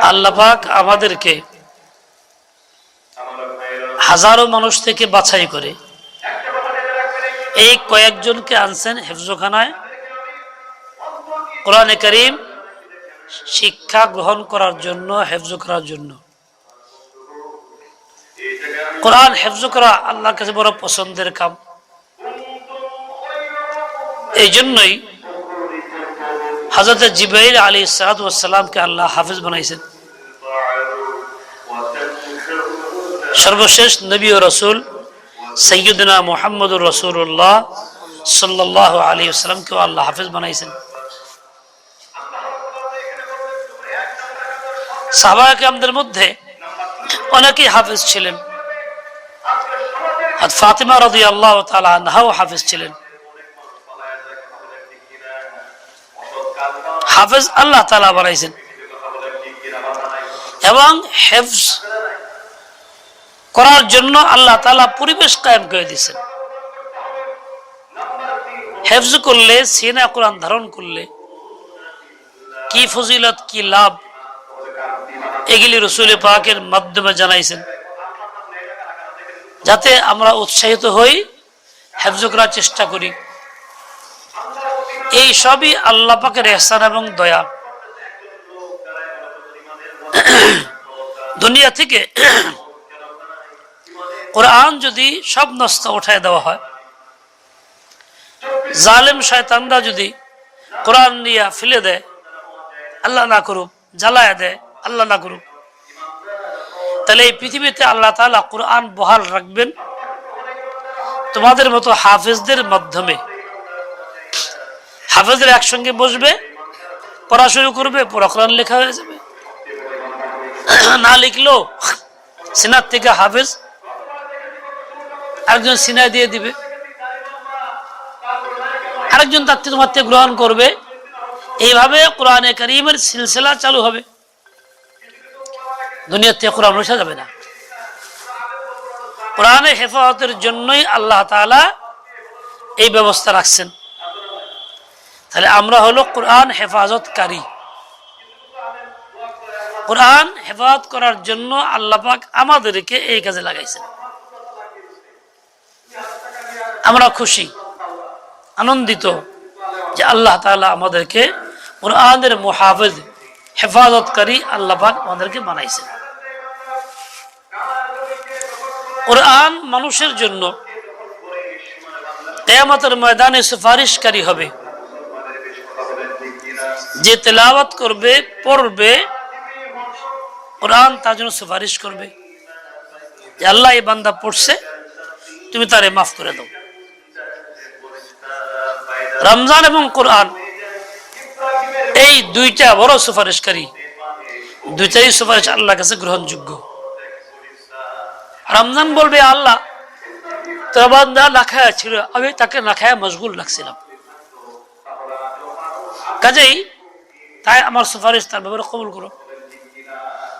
আল্লাপাক আমাদেরকে হাজারো মানুষ থেকে বাছাই করে। এই কয়েকজনকে আনছেন হেফজোখানায়। কোরআনে করিম শিক্ষা গ্রহণ করার জন্য হেফজ করার জন্য। কোরআন হেফজ করা আল্লাহর কাছে বড় পছন্দের কাম। এই জন্যই হজরত জিবাইল আলী সালাতামকে আল্লাহ হাফিজ বানাইছেন। সর্বশেষ নবী ও রসুল সৈয়দনা মোহাম্মদুর রসুল্লাহ সাল্লাহ আলী আসসালামকেও আল্লাহ হাফিজ বানাইছেন। সাহবাকে আমাদের মধ্যে অনেকেই হাফিজ ছিলেন। ফাতিমা রদি আল্লাহ তালা নাহাও হাফিজ ছিলেন। হাফিজ আল্লাহ তালা বানাইছেন। এবং হেফজ করার জন্য আল্লাহ তালা পরিবেশ কায়েম করে দিয়েছেন। হেফজ করলে, সিনা কোরআন ধারণ করলে কি ফজিলত, কি লাভ, এগুলি রসুল পাকের মাধ্যমে জানাইছেন। যাতে আমরা উৎসাহিত হই, হেফজ করার চেষ্টা করি। এই সবই আল্লাহ পাকের এহসান এবং দয়া। দুনিয়া থেকে কোরআন যদি সব নষ্ট উঠায় দেওয়া হয়, জালেম শয়তানরা যদি কোরআন নিয়ে ফেলে দেয়, আল্লাহ না করুক, জ্বালায় দেয়, আল্লাহ না করুক, তাহলে এই পৃথিবীতে আল্লাহ তালা কোরআন বহাল রাখবেন তোমাদের মতো হাফেজদের মাধ্যমে। হাফেজদের একসঙ্গে বসবে, পড়া শুরু করবে পড়া কোরআন লেখা হয়ে যাবে। না লিখলো সিনার থেকে হাফেজ আরেকজন সিনাই দিয়ে দিবে। আরেকজন তার থেকে তোমার গ্রহণ করবে। এইভাবে কোরআনে করিমের সিলসিলা চালু হবে। দুনিয়ার থেকে কোরআন রসা যাবে না। কোরআনে হেফাজতের জন্যই আল্লাহ তালা এই ব্যবস্থা রাখছেন। তাহলে আমরা হলো কোরআন হেফাজতকারী। কোরআন হেফাজত করার জন্য আল্লাপাক আমাদেরকে এই কাজে লাগাইছেন। আমরা খুশি, আনন্দিত যে আল্লাহ তালা আমাদেরকে কোরআনের মোহাফেজ, হেফাজতকারী আল্লাপাক আমাদেরকে বানাইছেন। কোরআন মানুষের জন্য কেয়ামতের ময়দানে সুপারিশকারী হবে। যে তেলাওয়াত করবে, পড়বে, কোরআন তার জন্য সুপারিশ করবে। যে আল্লাহ এই বান্দা পড়ছে, তুমি তারে মাফ করে দাও। রমজান এবং কোরআন, এই দুইটা বড় সুপারিশকারী, দুইটাই সুপারিশ আল্লাহ কাছে গ্রহণযোগ্য। রমজান বলবে, আল্লাহ, তোর বান্দা না ছিল, আমি তাকে না খায়া মশগুল রাখছিলাম। কাজেই তাই আমার সুপারিশ তার ব্যাপারে কবুল করো।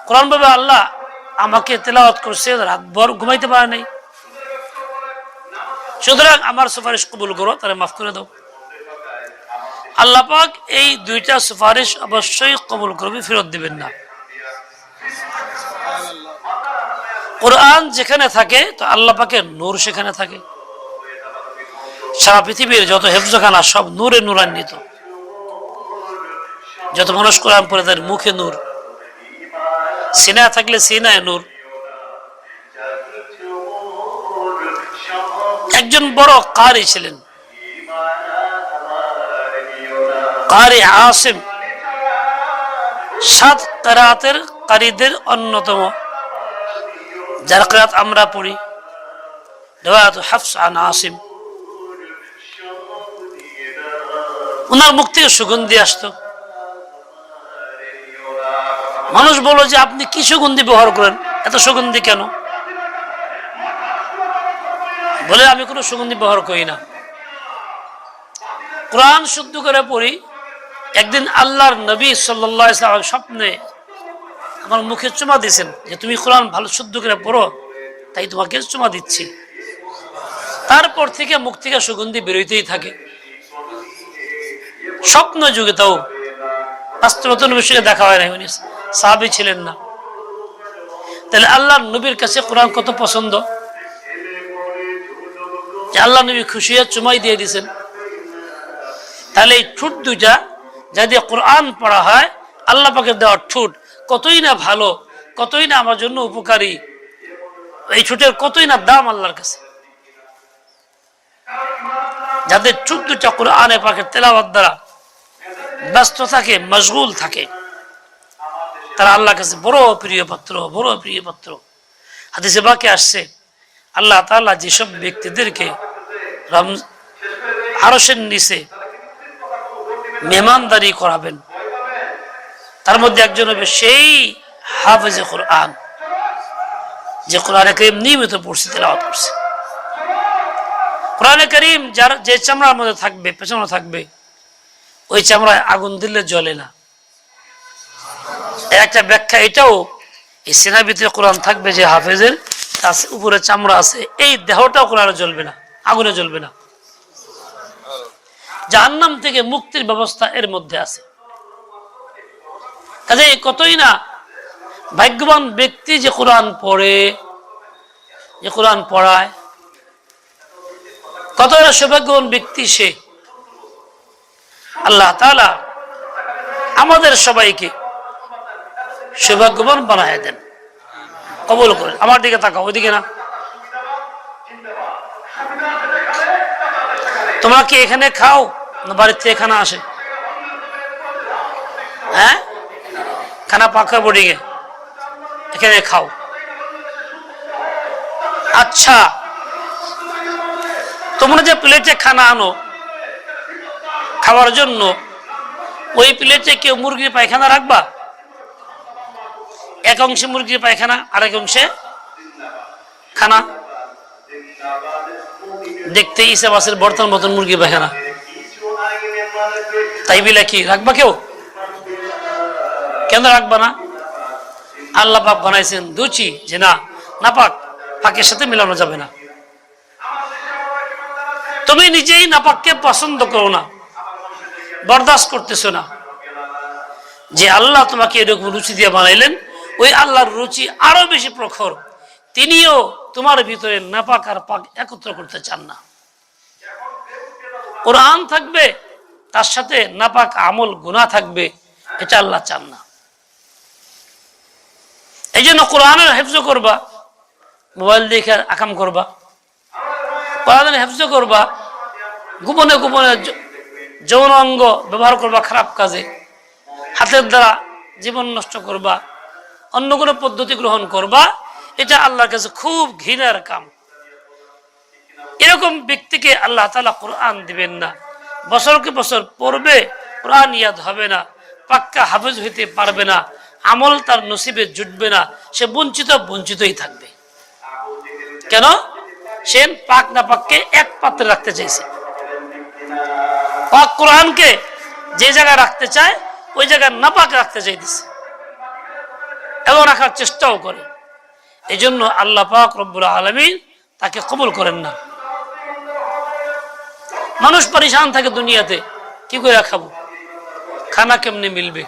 কোরআন ভাবে আল্লাহ আমাকে তেলাওয়াত করছে, রাতভর ঘুমাইতে পারে নাই। সুতরাং আমার সুপারিশ কবুল করো, তাহলে মাফ করে দাও। আল্লাহ পাক এই দুইটা সুপারিশ অবশ্যই কবুল করবে, ফেরত দিবেন না। কোরআন যেখানে থাকে, তো আল্লাহ পাকের নূর সেখানে থাকে। সারা পৃথিবীর যত হেফজখানা, সব নূরে নূরান্বিত। যত মানুষ কোরআন পড়ে তার মুখে নূর, সিনা থাকলে সিনায় নূর। একজন বড় কারি ছিলেন। কারি আসিম। সাত কারাতের কারীদের অন্যতম। যার কারাত আমরা পড়ি। রেওয়াত আসিম। ওনার মুখ থেকে সুগন্ধি আসতো। মানুষ বলো যে, আপনি কি সুগন্ধি ব্যবহার করেন? এত সুগন্ধি কেন? বলে, আমি কোনো সুগন্ধি ব্যবহার করি না। কোরআন শুদ্ধ করে পড়ি, একদিন আল্লাহর নবী সাল্লাহ স্বপ্নে আমার মুখে চুমা দিয়েছেন যে, তুমি কোরআন ভালো শুদ্ধ করে পড়ো, তাই তোমাকে চুমা দিচ্ছি। তারপর থেকে মুখ থেকে সুগন্ধি বেরোইতেই থাকে। স্বপ্ন যুগে তাও বাস্তবতা বিষয়ে দেখা হয় না সাহাবি ছিলেন না। তাহলে আল্লাহ নবীর কাছে কোরআন কত পছন্দ? যে আল্লাহ নবী খুশি হয়ে চুমাই দিয়ে দিয়েছেন। তাহলে এই ঠুট দুইটা যা দিয়ে কোরআন পড়া হয়, আল্লাহ পাকে দেওয়ার ঠুট কতই না ভালো, কতই না আমার জন্য উপকারী, এই ঠুটের কতই না দাম আল্লাহর কাছে। যাদের ঠুট দুটা কোরআনে পাকে তেলাওয়াত দ্বারা ব্যস্ত থাকে, মশগুল থাকে। তারা আল্লাহর কাছে বড় প্রিয় পাত্র, বড় প্রিয় পাত্র। হাদিসে বাকে আসছে, আল্লাহ তাআলা যেসব ব্যক্তিদেরকে আরসের নিচে মেহমানদারি করাবেন, তার মধ্যে একজন হবে সেই হাফেজে কোরআন, যে কোরআনে করিম নিয়মিত পড়ছে, তেলাওয়াত করছে। কোরআনে করিম যার, যে চামড়ার মধ্যে থাকবে, পেছনে থাকবে, ওই চামড়ায় আগুন দিলে জ্বলে না। একটা ব্যাখ্যা এটাও এই ভিতরে কোরআন থাকবে যে হাফেজের উপরে চামড়া আছে, এই দেহটাও কোরআনে জ্বলবে না, আগুনে জ্বলবে না। জাহান্নাম থেকে মুক্তির ব্যবস্থা এর মধ্যে আছে। কাজে কতই না ভাগ্যবান ব্যক্তি যে কোরআন পড়ে, যে কোরআন পড়ায় কত না সৌভাগ্যবান ব্যক্তি সে। আল্লাহ তাআলা আমাদের সবাইকে সৌভাগ্যবান বানায় দেন। কবল করেন। আমার দিকে তাকাও, ওইদিকে না। তোমরা কি এখানে খাও? বাড়িতে এখানে আসে। হ্যাঁ? খানা পাকা বোর্ডিং এ। এখানে খাও। আচ্ছা। তোমরা যে প্লেটে খানা আনো, খাওয়ার জন্য, ওই প্লেটে কেউ মুরগির পায়খানা রাখবা? এক অংশে মুরগির পায়খানা, আরেক অংশে খানা। দেখতে ইসা মাসের বর্তমান মতন মুরগির পায়খানা। তাই বিলা কি, রাখবা কেউ? কেন রাখবা না? আল্লাহ পাক বানাইছেন দুচি, যে না না পাক, পাকের সাথে মিলানো যাবে না। তুমি নিজেই নাপাককে পছন্দ করো না, বরদাস্ত করতেছো না। যে আল্লাহ তোমাকে এরকম রুচি দিয়ে বানাইলেন ওই আল্লাহর রুচি আরও বেশি প্রখর। তিনিও তোমার ভিতরে নাপাক আর পাক একত্র করতে চান না। কোরআন থাকবে, তার সাথে নাপাক আমল গুণা থাকবে, এটা আল্লাহ চান না। এই জন্য কোরআনের হেফজ করবা, মোবাইল দেখে আকাম করবা। কোরআনের হেফজ করবা, গোপনে গোপনে যৌন অঙ্গ ব্যবহার করবা খারাপ কাজে। হাতের দ্বারা জীবন নষ্ট করবা। অন্য কোনো পদ্ধতি গ্রহণ করবা, এটা আল্লাহর কাছে খুব ঘৃণার কাম। এরকম ব্যক্তিকে আল্লাহ তালা কোরআন দিবেন না। বছরকে বছর পড়বে, কোরআন ইয়াদ হবে না, পাক্কা হাফেজ হইতে পারবে না, আমল তার নসিবে জুটবে না, সে বঞ্চিত, বঞ্চিতই থাকবে। কেন? সে পাক না পাককে এক পাত্রে রাখতে চাইছে। পাক কোরআনকে যে জায়গায় রাখতে চায়, ওই জায়গায় না পাক রাখতে চাইতেছে। এবং রাখার চেষ্টাও করে। এই জন্য আল্লাহ পাক রব্বুল আলমিন তাকে কবুল করেন না। মানুষ পরিশান থাকে দুনিয়াতে, কি করে খাব? খানা কেমনে মিলবে?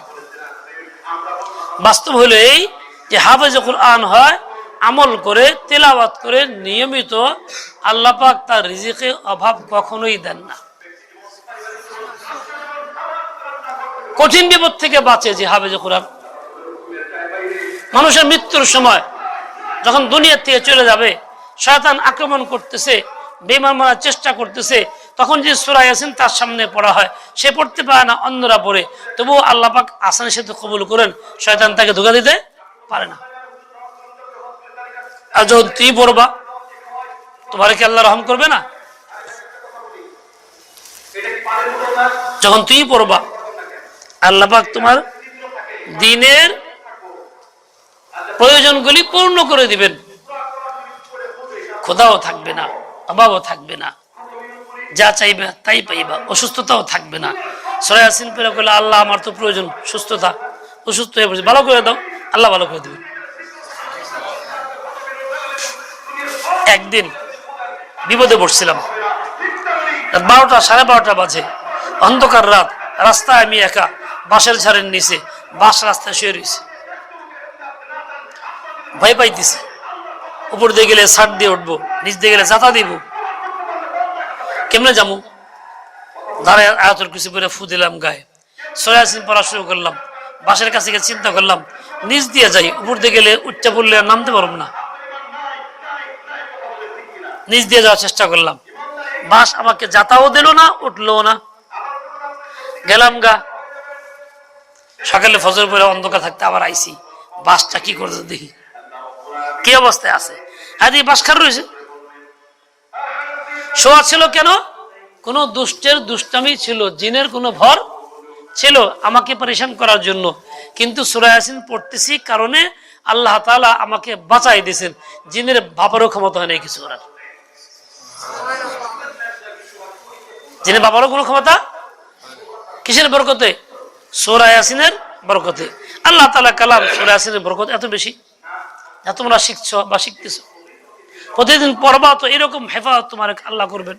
বাস্তব হলো এই যে হাফেজ কোরআন হয়, আমল করে, তেলাওয়াত করে, নিয়মিত আল্লাহ পাক তার রিজিকে অভাব কখনোই দেন না। কঠিন বিপদ থেকে বাঁচে যে হাফেজ কোরআন। মানুষের মৃত্যুর সময় যখন দুনিয়ার থেকে চলে যাবে, শয়তান আক্রমণ করতেছে বেমান মারার চেষ্টা করতেছে, তখন যে সুরাই আছেন তার সামনে পড়া হয়, সে পড়তে পারে না, অন্যরা পড়ে। তবুও আল্লাহ পাক আসানের সাথে কবুল করেন, শয়তান তাকে ধোকা দিতে পারে না। আর যখন তুই পড়বা, তোমার কি আল্লাহ রহম করবে না? যখন তুই পড়বা, আল্লাহ পাক তোমার দিনের প্রয়োজনগুলি পূর্ণ করে দিবেন। খোদাও থাকবে না, অভাবও থাকবে না। যা চাইবে তাই পাইবা, অসুস্থতাও থাকবে না। সরাই আসিন পেরে করলে আল্লাহ আমার তো প্রয়োজন, সুস্থতা, অসুস্থ হয়ে পড়ছে। ভালো করে দাও, আল্লাহ ভালো করে দেবে একদিন বিপদে পড়ছিলাম। বারোটা, সাড়ে বারোটা বাজে। অন্ধকার রাত, রাস্তায় আমি একা বাসের ঝাড়ের নিচে বাস রাস্তায় শুয়ে রয়েছে। ভয় পাইতেছে। উপর দিয়ে গেলে ছাদ দিয়ে উঠবো, নিচ দিয়ে গেলে জাতা দিব। কেমনে যাব দাঁড়ায় আয়াতুল কুসি পরে ফু দিলাম গায়ে। সয়াসিন পড়া শুরু করলাম, বাসের কাছে গিয়ে চিন্তা করলাম, নিচ দিয়ে যাই, উপর দিয়ে গেলে উচ্চা পড়লে নামতে পারব না। নিচ দিয়ে যাওয়ার চেষ্টা করলাম। বাস আমাকে যাতাও দিল না উঠল না। গেলাম গা। সকালে ফজর পরে অন্ধকার থাকতে আবার আইসি। বাসটা কি করছে দেখি। কি অবস্থায় আছে? হ্যাঁ দিয়ে খার রয়েছে। শোয়া ছিল কেন? কোন দুষ্টের দুষ্টামি ছিল, জিনের কোনো ভর ছিল আমাকে পরিশান করার জন্য। কিন্তু সুরায়াসিন পড়তেছি কারণে আল্লাহ তালা আমাকে বাঁচাই দিয়েছেন। জিনের বাবারও ক্ষমতা হয় নাই কিছু করার। জিনের বাবারও কোনো ক্ষমতা? কিসের বরকতে? সোরা ইয়াসিনের বরকতে। আল্লাহ তালা কালাম সোরা ইয়াসিনের বরকত এত বেশি। যা তোমরা শিখছ বা শিখতেছ। প্রতিদিন পড়বা তো এরকম হেফাজত তোমার আল্লাহ করবেন।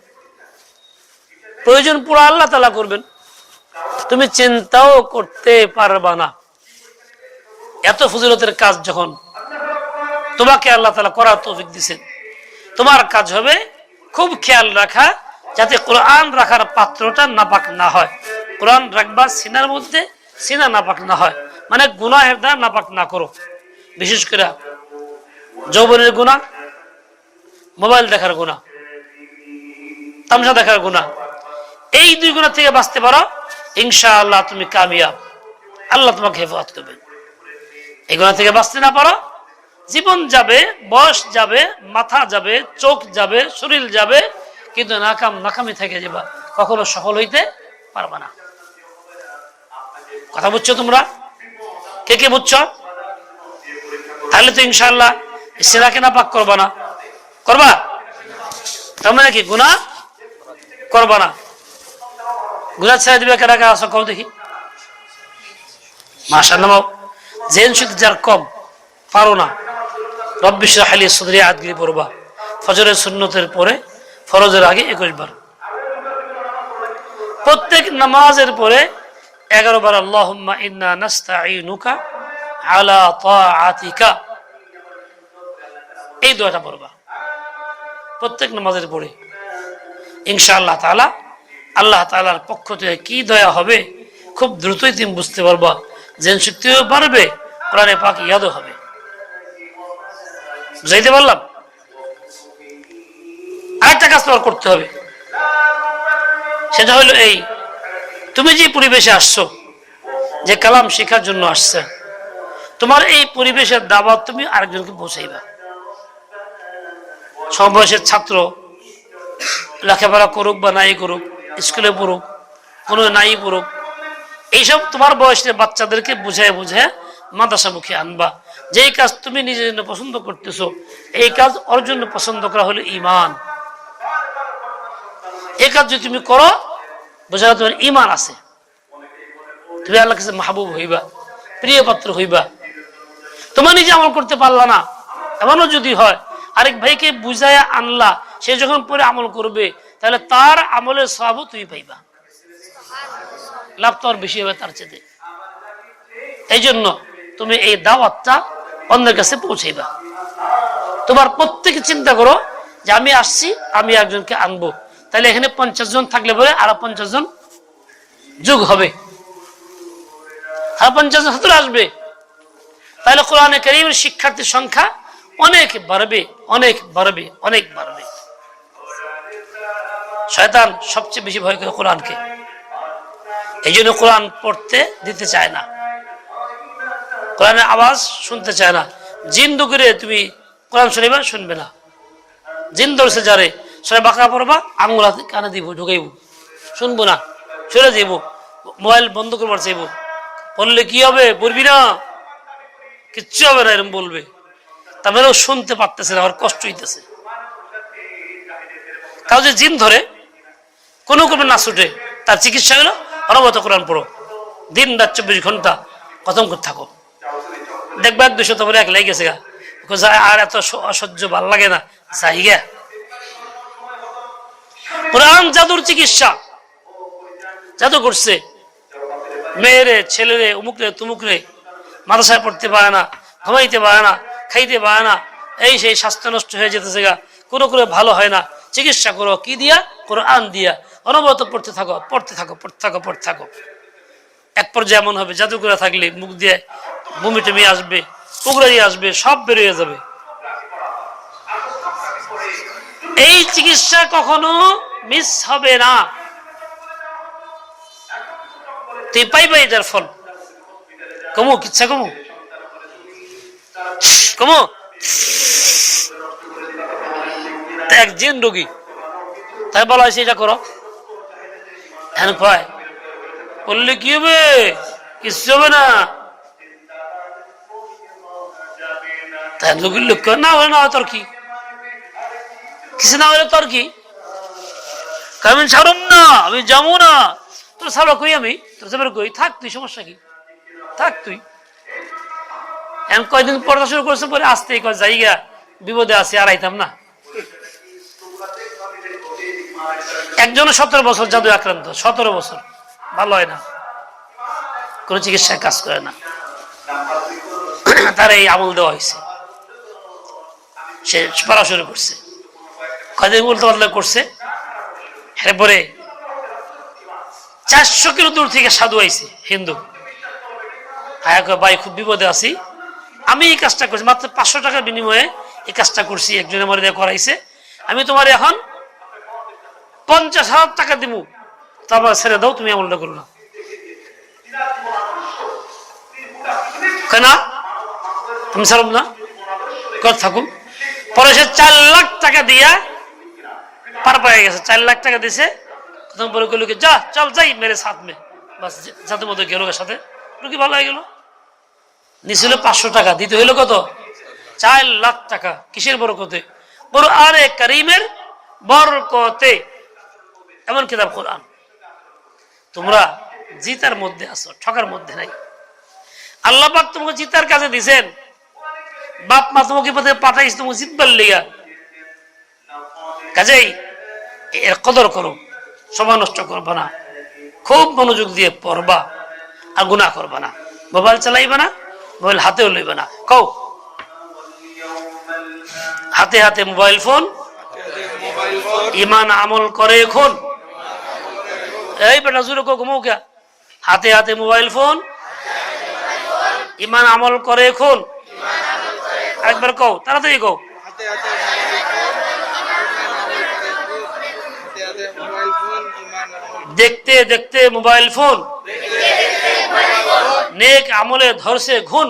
প্রয়োজন পুরো আল্লাহ তালা করবেন। তুমি চিন্তাও করতে পারবা না। এত ফজিলতের কাজ যখন তোমাকে আল্লাহ তালা করার তৌফিক দিছেন। তোমার কাজ হবে খুব খেয়াল রাখা যাতে কোরআন রাখার পাত্রটা নাপাক না হয়। কোরআন রাখবা সিনার মধ্যে, সিনা নাপাক না হয়। মানে গুনাহের দ্বারা নাপাক না করো। বিশেষ করে যৌবনের গুণা, মোবাইল দেখার গুণা, তামসা দেখার গুণা। এই দুই গুণা থেকে বাঁচতে পারো, ইনশাআল্লাহ তুমি কামিয়াব। আল্লাহ তোমাকে হেফাজত করবেন এই গুণা থেকে বাঁচতে না পারো, জীবন যাবে, বয়স যাবে, মাথা যাবে, চোখ যাবে, শরীর যাবে, কিন্তু নাকাম, নাকামি থেকে যাবা। কখনো সফল হইতে পারবা না। কথা বুঝছ তোমরা? কে কে বুঝছ? তাহলে তো ইনশাল্লাহ সেরাকে না পাক করবা না। করবা? তার মানে কি গুণা করবা না। গুণা ছেড়ে দিবে কেনা কেনা আসো কম দেখি। মাসার নামাও জেন শুধু যার কম, পারো না। রব্বিশ হালি সুদরি, আদগিরি পড়বা। ফজরের সুন্নতের পরে, ফরজের আগে একুশ বার। প্রত্যেক নামাজের পরে এগারো বার, আল্লাহুম্মা ইন্না নাস্তাঈনুকা আলা তাআতিকা। এই দোয়াটা পড়বা। প্রত্যেক নামাজের পরে। ইনশাআল্লাহ তাআলা, আল্লাহ তাআলার পক্ষ থেকে কি দয়া হবে, খুব দ্রুতই তুমি বুঝতে পারবা। জেন শক্তিও পারবে কোরআনে পাক ইয়াদও হবে। বুঝাইতে পারলাম? আরেকটা কাজ তোমার করতে হবে। সেটা হলো এই, তুমি যে পরিবেশে আসছো, যে কালাম শেখার জন্য আসছে, তোমার এই পরিবেশের দাবা তুমি আরেকজনকে পৌঁছাইবা। সমবয়সের ছাত্র লেখাপড়া করুক বা নাই করুক, স্কুলে পড়ুক, কোনো নাই পড়ুক, এইসব তোমার বয়সের বাচ্চাদেরকে বুঝায় বুঝায় মাদ্রাসামুখী আনবা। যেই কাজ তুমি নিজের জন্য পছন্দ করতেছো, এই কাজ ওর জন্য পছন্দ করা হলো ইমান এই কাজ যদি তুমি করো, বোঝা তোমার ইমান আছে। তুমি আল্লাহ কাছে মাহবুব হইবা, প্রিয় পাত্র হইবা। তোমার নিজে আমল করতে পারলা না, এমনও যদি হয় আরেক ভাইকে বুঝাইয়া আনলা, সে যখন পরে আমল করবে, তাহলে তার আমলের সবও তুমি পাইবা। লাভ তো আর বেশি হবে তার চেয়ে। এই জন্য তুমি এই দাওয়াতটা অন্যের কাছে পৌঁছাইবা। তোমার প্রত্যেকে চিন্তা করো যে আমি আসছি, আমি একজনকে আনব। তাহলে এখানে পঞ্চাশ জন থাকলে পরে আরও পঞ্চাশ জন যোগ হবে। আর পঞ্চাশ জন হাতুর আসবে। তাহলে কোরআনে করিমের শিক্ষার্থীর সংখ্যা অনেক বাড়বে অনেক বাড়বে অনেক বাড়বে। শয়তান সবচেয়ে বেশি ভয় করে কোরআনকে। এই জন্য কোরআন পড়তে দিতে চায় না। কোরআনের আওয়াজ শুনতে চায় না। জিন দুকুরে তুমি কোরআন শুনিবা শুনবে না। জিন ধরছে যারে সবাই বাঁকা পড়বা, আঙুল হাতে কানে দিব, ঢুকাইব। শুনব না চলে যাইব। মোবাইল বন্ধ করবার চাইব। বললে কি হবে? পড়বি না। কিচ্ছু হবে না এরকম বলবে। তারপরেও শুনতে পারতেছে না আমার কষ্ট হইতেছে। কাউ যে জিন ধরে, কোনো কোনো না ছুটে, তার চিকিৎসা হলো অনবত কোরআন পড়ো। দিন রাত চব্বিশ ঘণ্টা খতম করতে থাকো। দেখবা এক দুশো তারপরে এক লেগে গেছে গা। আর এত অসহ্য, ভালো লাগে না। যাই গে। কোরআন জাদুর চিকিৎসা। জাদু করছে। মেয়েরে, ছেলেরে উমুক রে তুমুক রে মাদ্রাসায় পড়তে পারে না, ঘুমাইতে পারে না। খাইতে পারে না। এই সেই স্বাস্থ্য নষ্ট হয়ে যেতেছে গা। কোনো করে ভালো হয় না। চিকিৎসা করো। কি দিয়া? কোরআন দিয়া। অনবরত পড়তে থাকো পড়তে থাকো পড়তে থাকো পড়তে থাকো। এক পর্যায়ে এমন হবে জাদু করে থাকলে মুখ দিয়ে বমি টমি আসবে উগড়াই আসবে, সব বেরিয়ে যাবে। এই চিকিৎসা কখনো মিস হবে না। তুই পাইবে এটার ফল। কমু কিচ্ছা কমু কমু এক রোগী তাই বলা হয়েছে এটা করো হ্যাঁ বললে কি হবে কিচ্ছু হবে না তাই লোকের লক্ষ্য না হলে না হয় তোর কি কিছু না হলে তোর কি আমি ছাড়ুম না আমি যাব না তোর ছাড়ো কই আমি তোর যাবার কই থাক তুই সমস্যা কি থাক তুই এখন কয়দিন পড়া শুরু করছে পরে আসতে কয় জায়গা বিপদে আছে আর আইতাম না। একজন সতেরো বছর জাদু আক্রান্ত, সতেরো বছর। ভালো হয় না। কোনো চিকিৎসায় কাজ করে না। তার এই আমল দেওয়া হয়েছে। সে পড়া শুরু করছে। কদিন উল্টো পাল্টা করছে। এরপরে চারশো কিলো দূর থেকে সাধু আইছে, হিন্দু। আয়া ভাই খুব বিপদে আছি। আমি এই কাজটা করছি, মাত্র পাঁচশো টাকার বিনিময়ে এই কাজটা করছি, একজনে আমার দিয়ে করাইছে। আমি তোমার এখন পঞ্চাশ হাজার টাকা দিব তারপর ছেড়ে দাও, তুমি আমলটা করো না। কেনা? তুমি ছাড়ব না। কর থাকুন। পরে সে চার লাখ টাকা দিয়া পার পেয়ে গেছে, চার লাখ টাকা দিছে। তখন পরে কইল যা, চল যাই, মেরে সাথ মে। বাস যাতে মতো গেল সাথে রুগী ভালো হয়ে গেল? নিছিল পাঁচশো টাকা দিতে হইল কত? চার লাখ টাকা। কিসের বরকতে? বড় আরে করিমের বরকতে। এমন কিতাব কোরআন। তোমরা জিতার মধ্যে আছো, ঠকার মধ্যে নাই। আল্লাহ পাক তোমাকে জিতার কাজে দিছেন। বাপ মা তোমাকে পথে পাঠাইস তোমাকে জিতবার লিগা কাজেই এর কদর করো সময় নষ্ট করবা না। খুব মনোযোগ দিয়ে পড়বা আর গুণা করবা না। মোবাইল চালাইবা না। মোবাইল হাতেও লইবা না। কও। হাতে হাতে মোবাইল ফোন। ইমান আমল করে এখন। এই বেটা জুড়ে কো ঘুমো কে? হাতে হাতে মোবাইল ফোন। ইমান আমল করে এখন। একবার কও, তাড়াতাড়ি কও। দেখতে দেখতে মোবাইল ফোন। নেক আমলে ধরছে ঘুন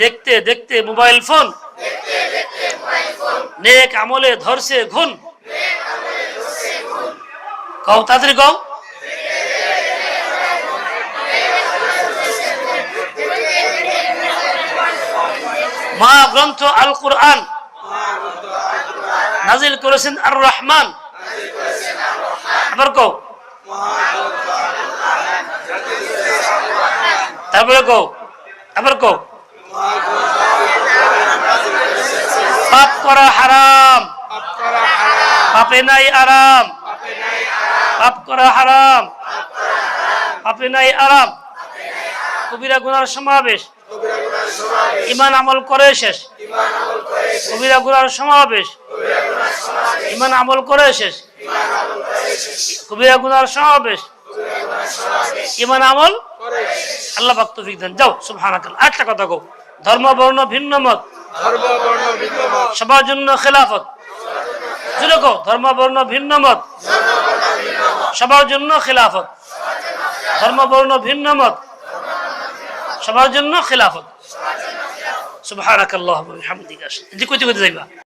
দেখতে দেখতে মোবাইল ফোন। নেক আমলে ধরছে ঘুন কও তাড়াতাড়ি কও। মহাগ্রন্থ আল কোরআন। নাজিল করেছেন আর রহমান। আবার কও। তারপরে কও আবার কও। পাপ করা হারাম। পাপ নাই আরাম। পাপে করা হারাম। পাপে নাই আরাম। কবিরা গুনার সমাবেশ। ইমান আমল করে শেষ। কবিরা গুনার সমাবেশ। ইমান আমল করে শেষ। কবিরা গুনার সমাবেশ। ইমান আমল আল্লাহ তৌফিক দেন। যাও সুবহানাকাল্লাহ। আরেকটা কথা কও। ধর্ম বর্ণ ভিন্ন মত। সবার জন্য খেলাফত। ধর্ম বর্ণ ভিন্ন মত। সবার জন্য খেলাফত। ধর্ম বর্ণ ভিন্ন মত। সবার জন্য খেলাফত। যে কইতে কইতে যাইবা।